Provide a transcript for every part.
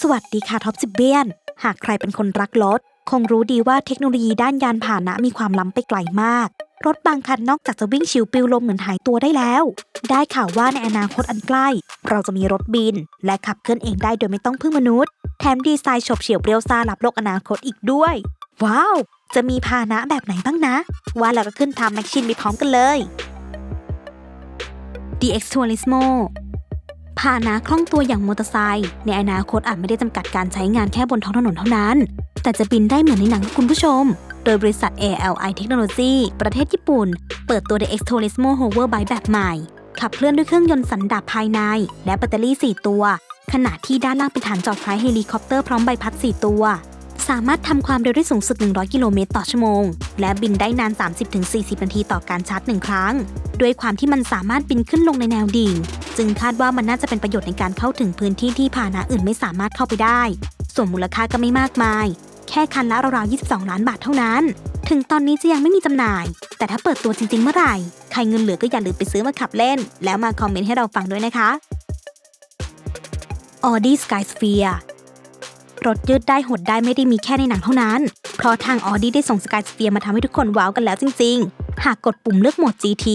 สวัสดีค่ะท็อปสิบเบียน หากใครเป็นคนรักรถ คงรู้ดีว่าเทคโนโลยีด้านยานพาหนะมีความล้ำไปไกลมาก รถบางคันนอกจากจะวิ่งชิวปิวลมเหมือนหายตัวได้แล้ว ได้ข่าวว่าในอนาคตอันใกล้ เราจะมีรถบิน และขับเคลื่อนเองได้โดยไม่ต้องพึ่งมนุษย์ แถมดีไซน์ฉบเฉี่ยวเปรี้ยวซารับโลกอนาคตอีกด้วย ว้าว จะมีพาหนะแบบไหนบ้างนะ ว่าแล้วก็ขึ้นทำแม็กชินไปพร้อมกันเลย DX Turismo พาหนะคล่องตัวอย่างมอเตอร์ไซค์ในอนาคตอาจไม่ได้จำกัดการใช้งานแค่บนท้องถนนเท่านั้น แต่จะบินได้เหมือนในหนังคุณผู้ชม โดยบริษัท ALI Technology ประเทศญี่ปุ่น เปิดตัว The X Turismo Hover Bike แบบใหม่ ขับเคลื่อนด้วยเครื่องยนต์สันดาปภายใน และแบตเตอรี่ 4 ตัว ขณะที่ด้านล่างเป็นฐานจอดคล้ายเฮลิคอปเตอร์พร้อมใบพัด 4 ตัว สามารถทำความเร็วได้สูงสุด 100 กิโลเมตรต่อชั่วโมง และบินได้นาน 30-40 นาทีต่อการชาร์จ1ครั้ง ด้วยความที่มันสามารถบินขึ้นลงในแนวดิ่ง จึงคาดว่ามันน่าจะเป็นประโยชน์ในการเข้าถึงพื้นที่ที่พาหนะอื่นไม่สามารถเข้าไปได้ ส่วนมูลค่าก็ไม่มากมาย แค่คันละราวๆ 22 ล้านบาทเท่านั้น ถึงตอนนี้จะยังไม่มีจำหน่าย แต่ถ้าเปิดตัวจริงๆเมื่อไหร่ ใครเงินเหลือก็อย่าลืมไปซื้อมาขับเล่น แล้วมาคอมเมนต์ให้เราฟังด้วยนะคะ Audi Skysphere รถยืดได้หดได้ไม่ได้มีแค่ในหนังเท่านั้น เพราะทาง Audi ได้ส่ง Skysphere มาทำให้ทุกคนว้าวกันแล้วจริงๆ หากกดปุ่มเลือกโหมด GT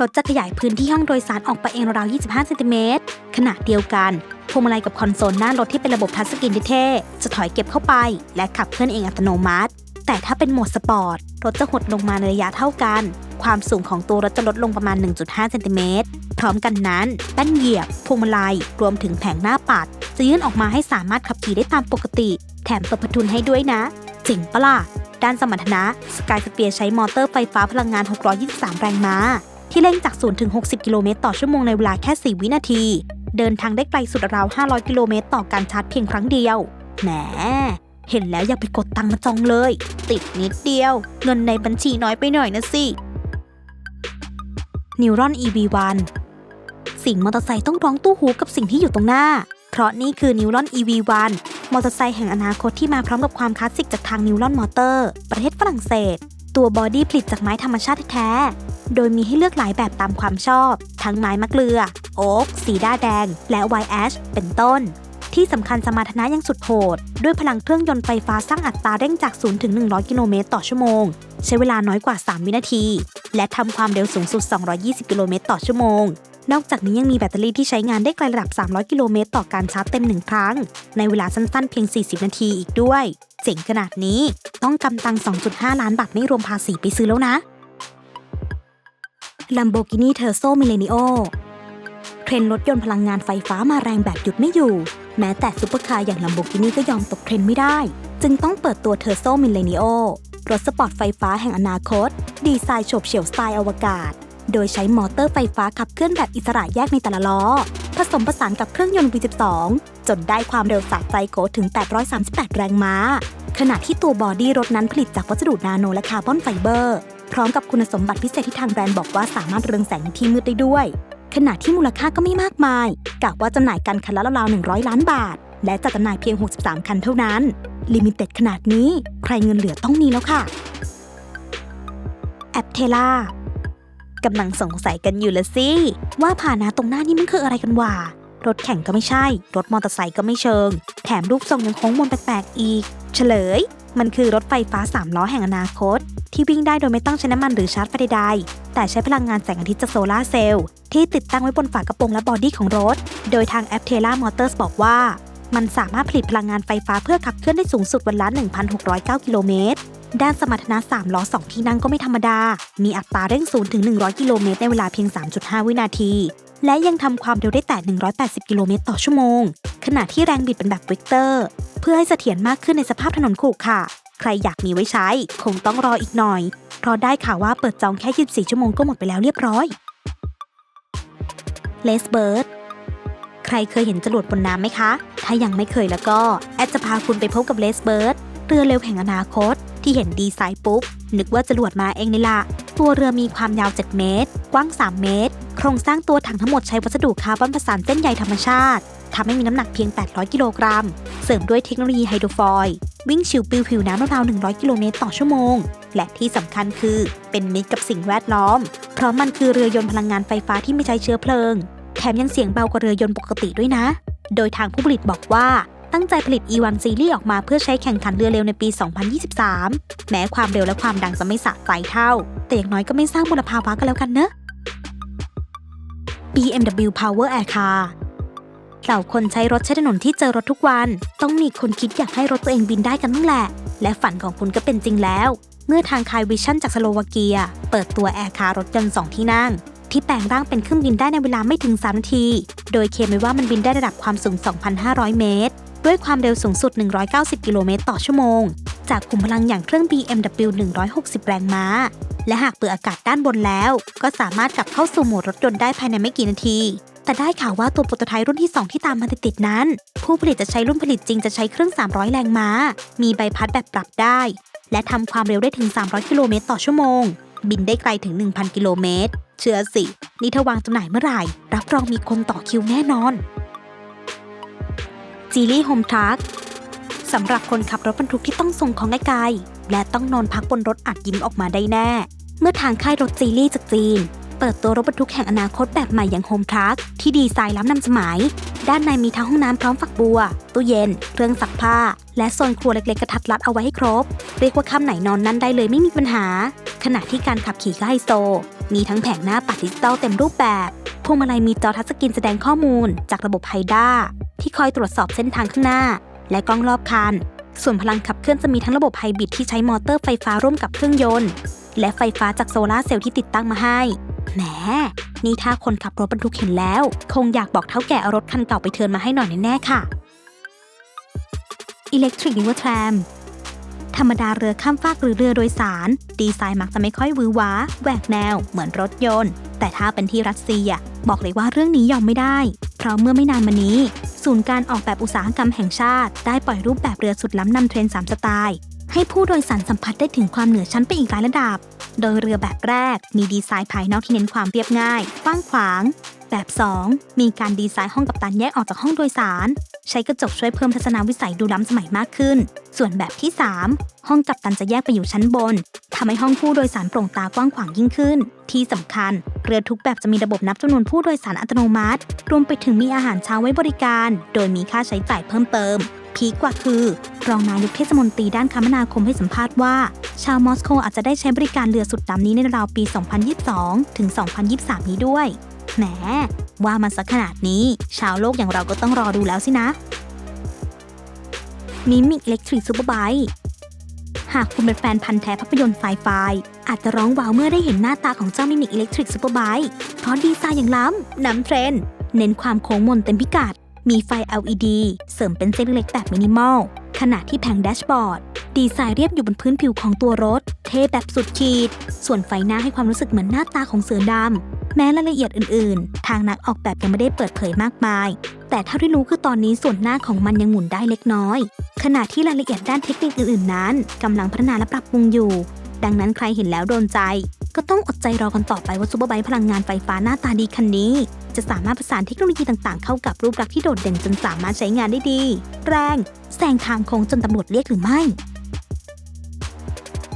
รถจะขยายพื้นที่ห้องโดยสารออกไปเองราวๆ 25 เซนติเมตร ขณะเดียวกัน พวงมาลัยกับคอนโซลหน้ารถที่เป็นระบบทัชสกรีนเท่จะถอยเก็บเข้าไป และขับเคลื่อนเองอัตโนมัติ แต่ถ้าเป็นโหมดสปอร์ต รถจะหดลงมาในระยะเท่ากัน ความสูงของตัวรถจะลดลงประมาณ 1.5 เซนติเมตร พร้อมกันนั้นแป้นเหยียบ พวงมาลัย รวมถึงแผงหน้าปัด จะยื่นออกมาให้สามารถขับขี่ได้ตามปกติ แถมตบพทุนให้ด้วยนะเจ๋งปะล่ะ ด้านสมรรถนะ Sky s p h e r e ใช้มอเตอร์ไฟฟ้าพลังงาน 623 แรงม้า ที่เร่งจาก 0 ถึง 60 กิโลเมตรต่อชั่วโมงในเวลาแค่ 4 วินาที เดินทางได้ไกลสุดราว 500 กิโลเมตรต่อการชาร์จเพียงครั้งเดียว แหม เห็นแล้วอยากไปกดตังค์มาจองเลย ติดนิดเดียว เงินในบัญชีน้อยไปหน่อยนะสิ Neuron EV1 สิ่งมอเตอร์ไซค์ต้องร้องตู้หูกับสิ่งที่อยู่ตรงหน้า เพราะนี่คือ Neuron EV1 มอเตอร์ไซค์แห่งอนาคตที่มาพร้อมกับความคลาสสิกจากทาง Neuron Motor ประเทศฝรั่งเศส ตัวบอดี้ผลิตจากไม้ธรรมชาติแท้ โดยมีให้เลือกหลายแบบตามความชอบ ทั้งไม้มะเกลือ โอ๊ก สีด้าแดง และไวแอช เป็นต้นที่สำคัญสมรรถนะยังสุดโหด ด้วยพลังเครื่องยนต์ไฟฟ้าสร้างอัตราเร่งจาก 0 ถึง 100 กิโลเมตรต่อชั่วโมง ใช้เวลาน้อยกว่า 3 วินาที และทำความเร็วสูงสุด 220 กิโลเมตรต่อชั่วโมง นอกจากนี้ยังมีแบตเตอรี่ที่ใช้งานได้ไกลระดับ 300 กิโลเมตรต่อการชาร์จเต็ม 1 ครั้ง ในเวลาสั้นๆ เพียง 40 นาทีอีกด้วย เจ๋งขนาดนี้ต้องกำตัง 2.5 ล้านบาทไม่รวมภาษีไปซื้อแล้วนะ Lamborghini Terzo Millennio เทรนรถยนต์พลังงานไฟฟ้ามาแรงแบบหยุดไม่อยู่ แม้แต่ซุปเปอร์คาร์อย่าง Lamborghini ก็ยอมตกเทรนไม่ได้ จึงต้องเปิดตัว Terzo Millennio รถสปอร์ตไฟฟ้าแห่งอนาคต ดีไซน์โฉบเฉี่ยวสไตล์อวกาศ โดยใช้มอเตอร์ไฟฟ้าขับเคลื่อนแบบอิสระแยกในแต่ละล้อ ผสมผสานกับเครื่องยนต์ V12 จนได้ความเร็วสะใจโกถึง 838 แรงม้า ขณะที่ตัวบอดี้รถนั้นผลิตจากวัสดุนาโนและคาร์บอนไฟเบอร์ พร้อมกับคุณสมบัติพิเศษที่ทางแบรนด์บอกว่าสามารถเรืองแสงในที่มืดได้ด้วย ขณะที่มูลค่าก็ไม่มากมายกะว่าจำหน่ายกันคันละราวๆ100 ล้านบาท และจัดจำหน่ายเพียง 63 คันเท่านั้น ลิมิเต็ดขนาดนี้ ใครเงินเหลือต้องมีแล้วค่ะแอปเทล่า กำลังสงสัยกันอยู่ละสิ ว่าผ่านะตรงหน้านี่มันคืออะไรกันวะรถแข่งก็ไม่ใช่ รถมอเตอร์ไซค์ก็ไม่เชิง แถมรูปทรงยังโค้งมนแปลกๆอีก เฉลย มันคือรถไฟฟ้า 3 ล้อแห่งอนาคต ที่วิ่งได้โดยไม่ต้องใช้น้ำมันหรือชาร์จไฟใดๆ แต่ใช้พลังงานแสงอาทิตย์จากโซลาร์เซลล์ที่ติดตั้งไว้บนฝากระโปรงและบอดี้ของรถ โดยทางแอปเทล่ามอเตอร์สบอกว่า มันสามารถผลิตพลังงานไฟฟ้าเพื่อขับเคลื่อนได้สูงสุดวันละ1,609 กิโลเมตร ด้านสมรรถนะ 3 ล้อ 2 ที่นั่งก็ไม่ธรรมดา มีอัตราเร่ง0ถึง 100 กิโลเมตรในเวลาเพียง 3.5 วินาที และยังทำความเร็วได้แต่ 180 กิโลเมตรต่อชั่วโมง ขณะที่แรงบิดเป็นแบบวิกเตอร์ เพื่อให้เสถียรมากขึ้นในสภาพถนนขรุขระใครอยากมีไว้ใช้ คงต้องรออีกหน่อย เพราะได้ข่าวว่าเปิดจองแค่ 24 ชั่วโมงก็หมดไปแล้วเรียบร้อยเลสเบิร์ดใครเคยเห็นจรวดบนน้ำไหมคะ ถ้ายังไม่เคยแล้วก็ แอดจะพาคุณไปพบกับเลสเบิร์ดเรือเร็วแห่งอนาคต ที่เห็นดีไซน์ปุ๊บ นึกว่าจรวดมาเองนี่ละตัวเรือมีความยาว 7 เมตร กว้าง 3 เมตร โครงสร้างตัวถังทั้งหมดใช้วัสดุคาร์บอนผสานเส้นใยธรรมชาติทำให้มีน้ำหนักเพียง 800 กิโลกรัม เสริมด้วยเทคโนโลยีไฮโดรฟอยล์วิ่งชิวปิวผิวน้ำราวๆ100 กิโลเมตรต่อชั่วโมง และที่สำคัญคือเป็นมิตรกับสิ่งแวดล้อม เพราะมันคือเรือยนต์พลังงานไฟฟ้าที่ไม่ใช้เชื้อเพลิง แถมยังเสียงเบากว่าเรือยนต์ปกติด้วยนะ โดยทางผู้ผลิตบอกว่า ตั้งใจผลิต E1 ซีรีส์ออกมาเพื่อใช้แข่งขันเรือเร็วในปี 2023 แม้ความเร็วและความดังจะไม่สะใจเท่า แต่อย่างน้อยก็ไม่สร้างมลภาวะกันแล้วกันเนอะ BMW Power Air Car เหล่าคนใช้รถใช้ถนนที่เจอรถทุกวัน ต้องมีคนคิดอยากให้รถตัวเองบินได้กันบ้างแหละ และฝันของคุณก็เป็นจริงแล้ว เมื่อทางคายวิชั่นจากสโลวาเกีย เปิดตัวแอร์คาร์รถยนต์2ที่นั่ง ที่แปลงร่างเป็นเครื่องบินได้ในเวลาไม่ถึง 3 นาที โดยเคลมไว้ว่ามันบินได้ระดับความสูง 2,500 เมตร ด้วยความเร็วสูงสุด 190 กิโลเมตรต่อชั่วโมง จากขุมพลังอย่างเครื่อง BMW 160 แรงม้า และหากเปิดอากาศด้านบนแล้ว ก็สามารถกลับเข้าสู่โหมดรถยนต์ได้ภายในไม่กี่นาที แต่ได้ข่าวว่าตัวโปรโตไทป์รุ่นที่ 2 ที่ตามมาติดๆนั้น ผู้ผลิตจะใช้รุ่นผลิตจริงจะใช้เครื่อง 300 แรงม้า มีใบพัดแบบปรับได้ และทำความเร็วได้ถึง 300 กิโลเมตรต่อชั่วโมง บินได้ไกลถึง 1,000 กิโลเมตร เชื่อสิ นี่ถ้าวางจำหน่ายเมื่อไหร่ รับรองมีคนต่อคิวแน่นอน จีลี่โฮมทรัคสำหรับคนขับรถบรรทุกที่ต้องส่งของไกลๆและต้องนอนพักบนรถอัดยิ้มออกมาได้แน่ เมื่อทางค่ายรถจีลี่จากจีน เปิดตัวรถบรรทุกแห่งอนาคตแบบใหม่อย่างโฮมทรัคที่ดีไซน์ล้ำนำสมัย ด้านในมีทั้งห้องน้ำพร้อมฝักบัว ตู้เย็น เครื่องซักผ้า และโซนครัวเล็กๆกระทัดรัดเอาไว้ให้ครบ เรียกว่าค่ำไหนนอนนั้นได้เลยไม่มีปัญหา ขณะที่การขับขี่ก็ไฮโซ มีทั้งแผงหน้าปัดดิจิตอลเต็มรูปแบบ พวงมาลัยมีจอทัชสกรีนแสดงข้อมูลจากระบบไฮด้าที่คอยตรวจสอบเส้นทางข้างหน้า และกล้องรอบคัน ส่วนพลังขับเคลื่อนจะมีทั้งระบบไฮบริดที่ใช้มอเตอร์ไฟฟ้าร่วมกับเครื่องยนต์ และไฟฟ้าจากโซลาเซลล์ที่ติดตั้งมาให้ แหม นี่ถ้าคนขับรถบรรทุกเห็นแล้ว คงอยากบอกเท่าแก่เอารถคันเก่าไปเทินมาให้หน่อยแน่ๆค่ะ Electric River Tram ธรรมดาเรือข้ามฟากหรือเรือโดยสาร ดีไซน์มักจะไม่ค่อยวือหวาแหวกแนว เหมือนรถยนต์ แต่ถ้าเป็นที่รัสเซีย บอกเลยว่าเรื่องนี้ยอมไม่ได้ เพราะเมื่อไม่นานมานี้ ศูนย์การออกแบบอุตสาหกรรมแห่งชาติ ได้ปล่อยรูปแบบเรือสุดล้ำนำเทรนด์3สไตล์ ให้ผู้โดยสารสัมผัสได้ถึงความเหนือชั้นไปอีกหลายระดับ โดยเรือแบบแรก มีดีไซน์ภายนอกที่เน้นความเรียบง่ายกว้างขวาง แบบ 2 มีการดีไซน์ห้องกับตันแยกออกจากห้องโดยสาร ใช้กระจกช่วยเพิ่มทัศนวิสัยดูล้ำสมัยมากขึ้น ส่วนแบบที่ 3 ห้องกัปตันจะแยกไปอยู่ชั้นบนทำให้ห้องผู้โดยสารโปร่งตากว้างขวางยิ่งขึ้น ที่สำคัญ เรือทุกแบบจะมีระบบนับจำนวนผู้โดยสารอัตโนมัติ รวมไปถึงมีอาหารเช้าไว้บริการ โดยมีค่าใช้จ่ายเพิ่มเติม พีกว่าคือ รองนายกเทศมนตรีด้านคมนาคมให้สัมภาษณ์ว่า ชาวมอสโกอาจจะได้ใช้บริการเรือสุดดำนี้ในราวปี 2022 ถึง 2023 นี้ด้วย แหม ว่ามันสักขนาดนี้ ชาวโลกอย่างเราก็ต้องรอดูแล้วสินะ มิมิกเล็กทริกซูเปอร์ไบหากคุณเป็นแฟนพันธ์แท้ภาพยนตร์ไซไฟอาจจะร้องว้าวเมื่อได้เห็นหน้าตาของเจ้ามิมิกอิเล็กทริกซูเปอร์ไบเพราะดีไซน์อย่างล้ำนำเทรนเน้นความโค้งมนเต็มพิกัด มีไฟ LED เสริมเป็นเส้นเล็กแบบมินิมอล ขณะที่แผงแดชบอร์ด ดีไซน์เรียบอยู่บนพื้นผิวของตัวรถ เท่แบบสุดขีด ส่วนไฟหน้าให้ความรู้สึกเหมือนหน้าตาของเสือดำ แม้รายละเอียดอื่นๆ ทางนักออกแบบยังไม่ได้เปิดเผยมากมาย แต่เท่าที่รู้คือตอนนี้ส่วนหน้าของมันยังหมุนได้เล็กน้อย ขณะที่รายละเอียดด้านเทคนิคอื่นๆ นั้นกำลังพัฒนาและปรับปรุงอยู่ ดังนั้นใครเห็นแล้วโดนใจ ก็ต้องอดใจรอกันต่อไปว่าซูเปอร์ไบค์พลังงานไฟฟ้าหน้าตาดีคันนี้ จะสามารถประสานเทคโนโลยีต่างๆ เข้ากับรูปลักษณ์ที่โดดเด่นจนสามารถใช้งานได้ดี แรงแซงทางโค้งจนตำรวจเรียกหรือไม่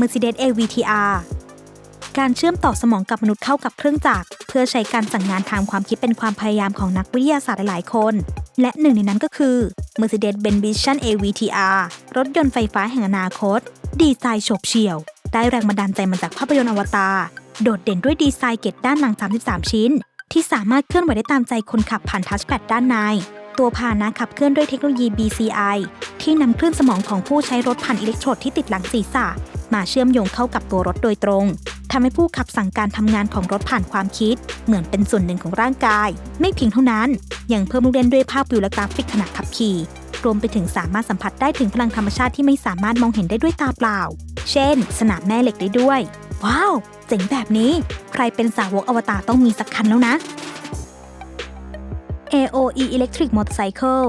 Mercedes AVTR การเชื่อมต่อสมองกับมนุษย์เข้ากับเครื่องจักรเพื่อใช้การสั่งงานทางความคิดเป็นความพยายามของนักวิทยาศาสตร์หลายๆคน และหนึ่งในนั้นก็คือ Mercedes-Benz Vision AVTR รถยนต์ไฟฟ้าแห่งอนาคต ดีไซน์โฉบเฉี่ยว ได้แรงบันดาลใจมาจากภาพยนตร์อวตาร โดดเด่นด้วยดีไซน์เกตด้านหลัง 33 ชิ้น ที่สามารถเคลื่อนไหวได้ตามใจคนขับผ่านทัชแพดด้านใน ตัวพาหนะขับเคลื่อนด้วยเทคโนโลยี BCI ที่นำคลื่นสมองของผู้ใช้รถผ่านอิเล็กโทรดที่ติดหลังศีรษะ มาเชื่อมโยงเข้ากับตัวรถโดยตรงทำให้ผู้ขับสั่งการทำงานของรถผ่านความคิด เหมือนเป็นส่วนหนึ่งของร่างกาย ไม่เพียงเท่านั้น ยังเพิ่มลูกเล่นด้วยภาพวิวและกราฟิกขณะขับขี่รวมไปถึงสามารถสัมผัสได้ถึงพลังธรรมชาติที่ไม่สามารถมองเห็นได้ด้วยตาเปล่า เช่น สนามแม่เหล็กได้ด้วย ว้าว เจ๋งแบบนี้ ใครเป็นสาวกอวตารต้องมีสักคันแล้วนะ AOE Electric Motorcycle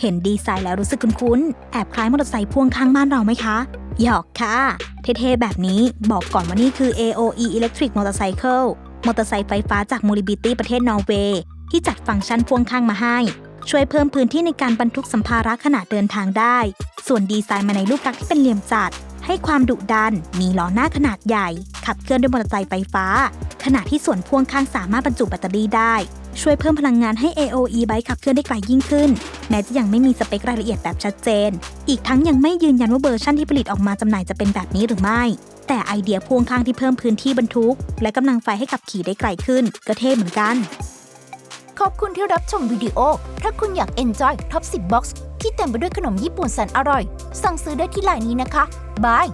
เห็นดีไซน์แล้วรู้สึกคุ้นๆ แอบคล้ายมอเตอร์ไซค์พ่วงข้างบ้านเราไหมคะ หยอกค่ะ เท่ๆ แบบนี้บอกก่อนว่านี่คือ AOE Electric Motorcycle มอเตอร์ไซค์ไฟฟ้าจาก Mobility ประเทศนอร์เวย์ ที่จัดฟังก์ชันพ่วงข้างมาให้ ช่วยเพิ่มพื้นที่ในการบรรทุกสัมภาระขณะเดินทางได้ ส่วนดีไซน์มาในรูปลักษณ์ที่เป็นเหลี่ยมจัด ให้ความดุดัน มีล้อหน้าขนาดใหญ่ ขับเคลื่อนด้วยมอเตอร์ไซค์ไฟฟ้า ขณะที่ส่วนพ่วงข้างสามารถบรรจุแบตเตอรี่ได้ ช่วยเพิ่มพลังงานให้ AOE Bike ขับเคลื่อนได้ไกลยิ่งขึ้น แม้จะยังไม่มีสเปครายละเอียดแบบชัดเจน อีกทั้งยังไม่ยืนยันว่าเวอร์ชั่นที่ผลิตออกมาจำหน่ายจะเป็นแบบนี้หรือไม่ แต่ไอเดียพ่วงข้างที่เพิ่มพื้นที่บรรทุก และกำลังไฟให้ขับขี่ได้ไกลขึ้น ก็เท่เหมือนกัน ขอบคุณที่รับชมวิดีโอ ถ้าคุณอยาก enjoy Top 10 Box ที่เต็มไปด้วยขนมญี่ปุ่นแสนอร่อย สั่งซื้อได้ที่ไลน์นี้นะคะบาย